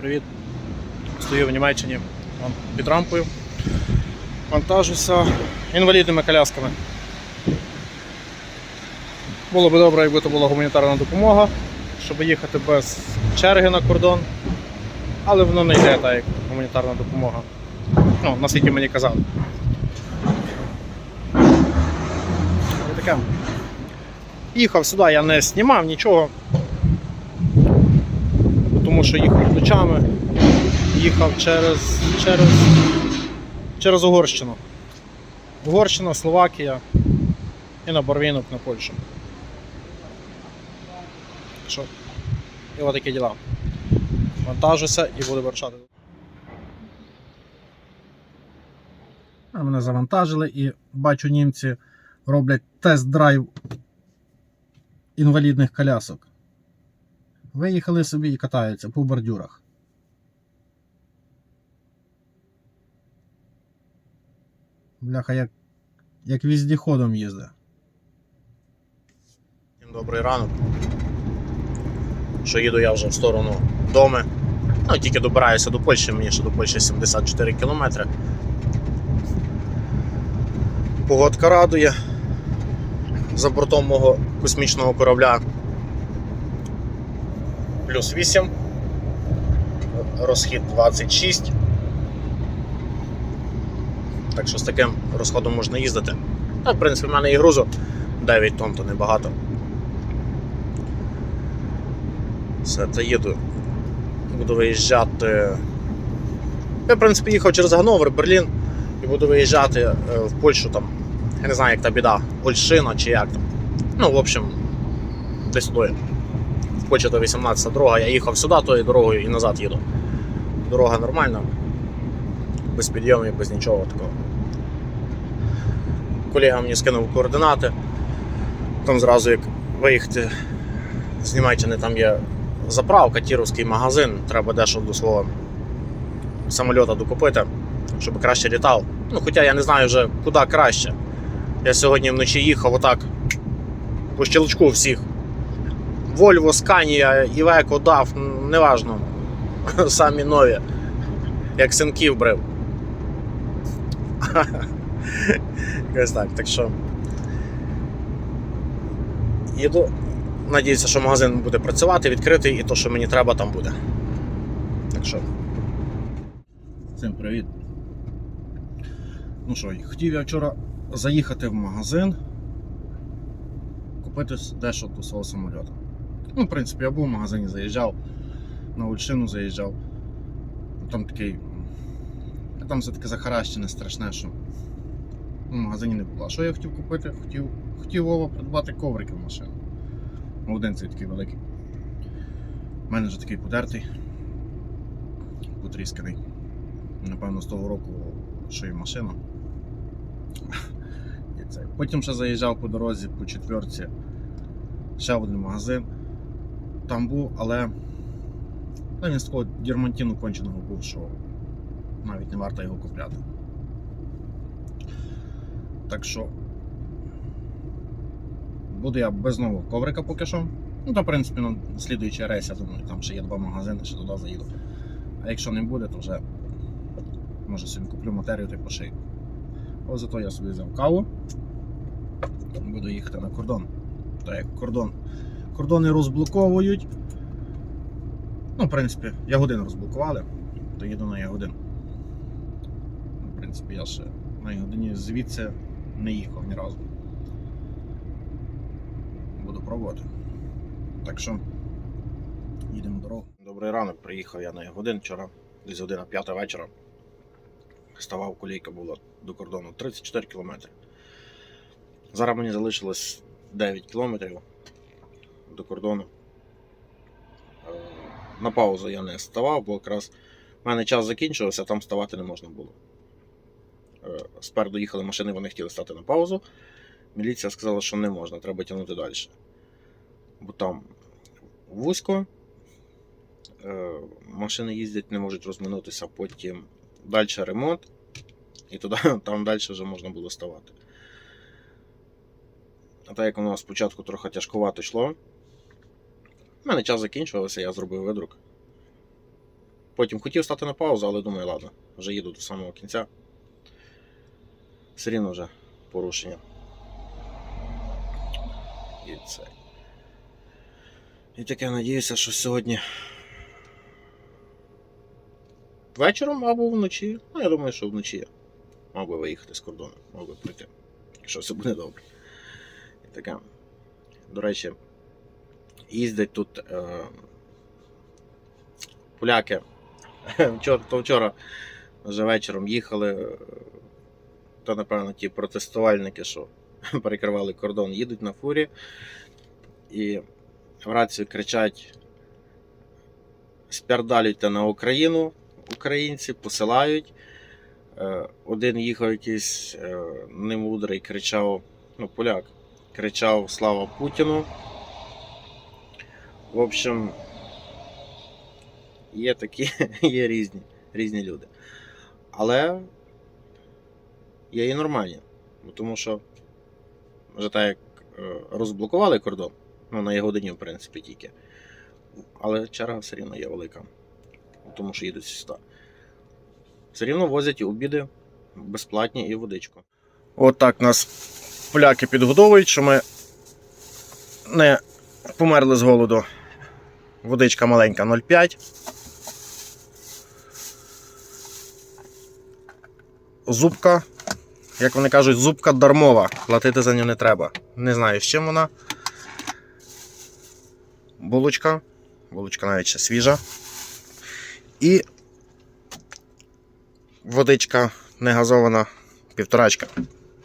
привіт. Стою в Німеччині під рампою. Вантажуся інвалідними колясками. Було б добре, якби це була гуманітарна допомога, щоб їхати без черги на кордон. Але воно не йде так, як гуманітарна допомога. Ну, наскільки мені казали. Їхав сюди, я не знімав нічого тому що їхав ночами, їхав через, через, через Угорщину. Угорщина, Словакія і на Барвінок на Польщу. Що? І от такі діла. Вантажуся і буду вирушати. Мене завантажили і бачу німці роблять тест-драйв інвалідних колясок. Виїхали собі і катаються по бордюрах. Бляха, як, як віздіходом їздить. Добрий ранок. Що їду я вже в сторону доми. Ну, тільки добираюся до Польщі, мені ще до Польщі 74 кілометри. Погодка радує. За бортом мого космічного корабля плюс 8, розхід 26. Так що з таким розходом можна їздити. А, в принципі, в мене і грузу 9 тонн, то небагато. Все, це їду. Буду виїжджати. Я, в принципі, їхав через Ганновер, Берлін і буду виїжджати е, в Польщу там. Я не знаю, як та біда, Польщина чи як там. Ну, в общем, десь туди. Польща до 18 дорога, я їхав сюди тою дорогою і назад їду. Дорога нормальна, без підйомів, без нічого такого. Колега мені скинув координати. Там зразу як виїхати з Німеччини, там є заправка, тіровський магазин, треба дещо до свого самольота докупити, щоб краще літав. Ну, хоча я не знаю вже куди краще. Я сьогодні вночі їхав отак по щелчку всіх. Volvo, Scania, Iveco, DAF, неважно. Самі нові. Як синків брив. Якось так. Так що. Їду. Надіюся, що магазин буде працювати, відкритий, і то, що мені треба, там буде. Так що. Всім привіт. Ну що, хотів я вчора заїхати в магазин, купити дещо до свого самольоту. Ну, в принципі, я був в магазині, заїжджав, на Ольшину заїжджав. Там такий. а Там все таке захаращене страшне, що в магазині не було. А що я хотів купити? Хотів, хотів Вова придбати коврики в машину. Один цей такий великий. У мене вже такий подертий, потрісканий. Напевно, з того року, що і машина. Потім ще заїжджав по дорозі по четверці. Ще один магазин там був, але ну, він з такого дірмантіну конченого був, що навіть не варто його купляти. Так що буду я без нового коврика поки що. Ну, то, в принципі, на слідуючий рейс, я думаю, там ще є два магазини, ще туди заїду. А якщо не буде, то вже може собі куплю матерію та й пошию. Ось зато я собі взяв каву. Буду їхати на кордон. Так як кордон кордони розблоковують. Ну, в принципі, Ягодин розблокували, то їду на Ягодин. В принципі, я ще на Ягодині звідси не їхав ні разу. Буду пробувати. Так що їдемо дорогу. Добрий ранок, приїхав я на Ягодин вчора, десь година п'ята вечора. Ставав колійка була до кордону 34 кілометри. Зараз мені залишилось 9 кілометрів до кордону. Е, На паузу я не ставав, бо якраз в мене час закінчився, там ставати не можна було. Е, Спереду їхали машини, вони хотіли стати на паузу. Міліція сказала, що не можна, треба тягнути далі. Бо там вузько, е, машини їздять, не можуть розминутися, потім далі ремонт, і туди, там далі вже можна було ставати. А так як воно спочатку трохи тяжкувато йшло, у мене час закінчувався, я зробив видрук. Потім хотів стати на паузу, але думаю, ладно, вже їду до самого кінця. Все рівно вже порушення. І це. І таке надіюся, що сьогодні. Вечором або вночі. Ну, я думаю, що вночі я мав би виїхати з кордону, мав би прийти. Якщо все буде добре. І таке. До речі, їздять тут е, поляки. Вчора, то вчора вже вечором їхали. То, напевно, ті протестувальники, що перекривали кордон, їдуть на фурі і в рацію кричать: спердалюйте на Україну, українці посилають. Е, Один їхав якийсь е, немудрий, кричав, ну, поляк, кричав Слава Путіну. В общем, є такі, є різні, різні люди. Але є і нормальні. Тому що вже так як е, розблокували кордон, ну на годині, в принципі, тільки. Але черга все рівно є велика. Тому що їдуть сюди. Все рівно возять і обіди безплатні і водичку. От так нас поляки підгодовують, що ми не померли з голоду. Водичка маленька 0,5. Зубка, як вони кажуть, зубка дармова. Платити за нього не треба. Не знаю, з чим вона. Булочка. Булочка навіть ще свіжа. І водичка не газована півторачка.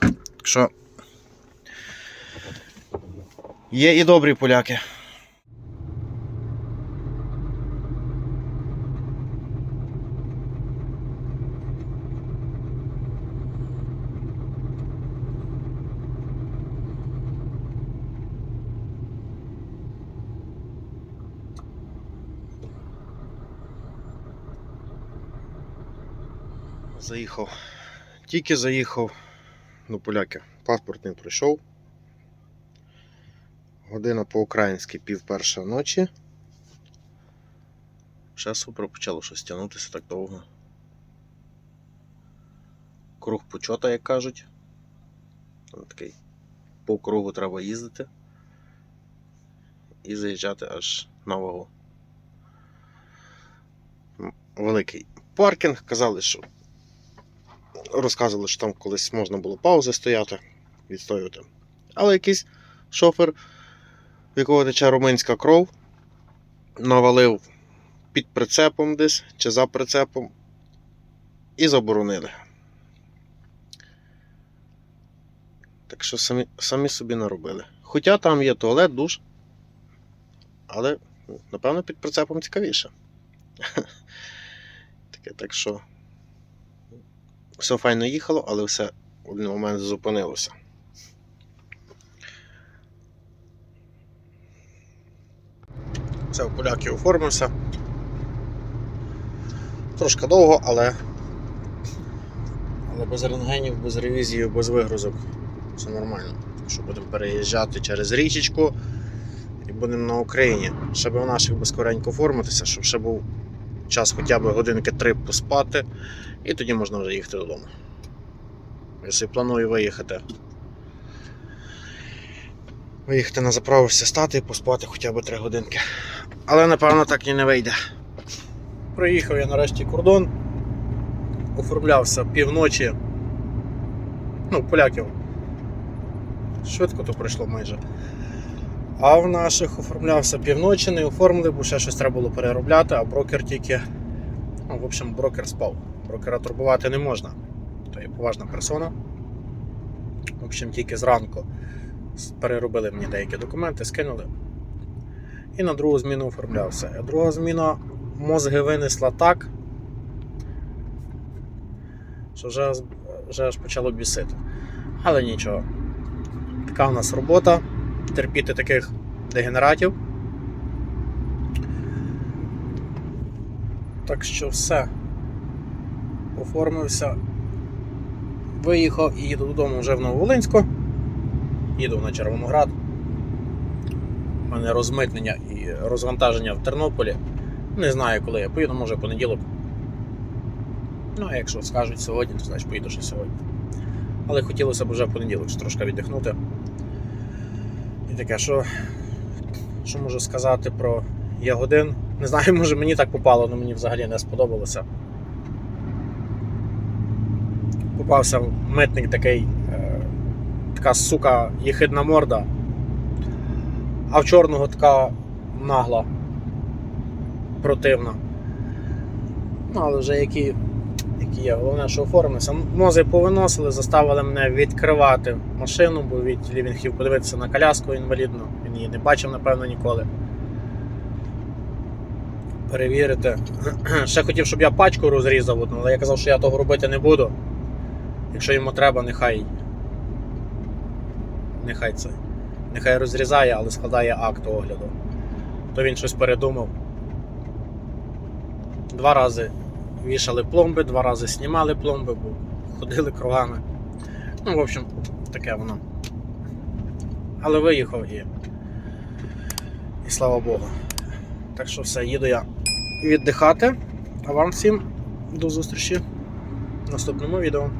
Так що є і добрі поляки. Заїхав. Тільки заїхав до поляки. Паспорт не пройшов. Година по-українськи пів перша ночі. Ще супер почало щось тягнутися так довго. Круг почота, як кажуть. Там такий по кругу треба їздити і заїжджати аж на. Великий паркінг. Казали, що розказували, що там колись можна було паузи стояти, відстоювати. Але якийсь шофер, в якого тече румунська кров, навалив під прицепом десь чи за прицепом і заборонили. Так що самі, самі собі наробили. Хоча там є туалет, душ, але, напевно, під прицепом цікавіше. Таке, так що все файно їхало, але все в один момент зупинилося. Все, в поляки оформився. Трошки довго, але. Але без рентгенів, без ревізії, без вигрузок. Все нормально. Так що будемо переїжджати через річечку і будемо на Україні. Ще би в наших би скоренько оформитися, щоб ще був час хоча б годинки три поспати, і тоді можна вже їхати додому. Якщо планую виїхати. Виїхати на заправився стати і поспати хоча б 3 годинки. Але напевно так і не вийде. Приїхав я нарешті кордон, оформлявся півночі. Ну, поляків. Швидко то пройшло майже. А в наших оформлявся півночі, не оформили, бо ще щось треба було переробляти, а брокер тільки. Ну, в общем, брокер спав. Брокера турбувати не можна. То є поважна персона. В общем, тільки зранку переробили мені деякі документи, скинули. І на другу зміну оформлявся. А друга зміна мозги винесла так, що вже, вже аж почало бісити. Але нічого. Така в нас робота. Терпіти таких дегенератів. Так що все. Оформився. Виїхав і їду додому вже в Нововолинську. Їду на Червоноград. У мене розмитнення і розвантаження в Тернополі. Не знаю, коли я поїду, може понеділок. Ну, а якщо скажуть сьогодні, то значить поїду ще сьогодні. Але хотілося б вже в понеділок трошки віддихнути. Таке, що, що можу сказати про Ягодин? Не знаю, може мені так попало, але мені взагалі не сподобалося. Попався митник такий, е, така сука, єхидна морда, а в чорного така нагла, противна. Ну, але вже які, які є. Головне, що оформився. Мози повиносили, заставили мене відкривати машину, бо відділі він подивитися на коляску інвалідну. Він її не бачив, напевно, ніколи. Перевірити. Ще хотів, щоб я пачку розрізав, але я казав, що я того робити не буду. Якщо йому треба, нехай. Нехай це. Нехай розрізає, але складає акт огляду. То він щось передумав. Два рази вішали пломби, два рази знімали пломби, бо ходили кругами. Ну, в общем, таке воно. Але виїхав і. І слава Богу. Так що все, їду я віддихати. А вам всім до зустрічі в наступному відео.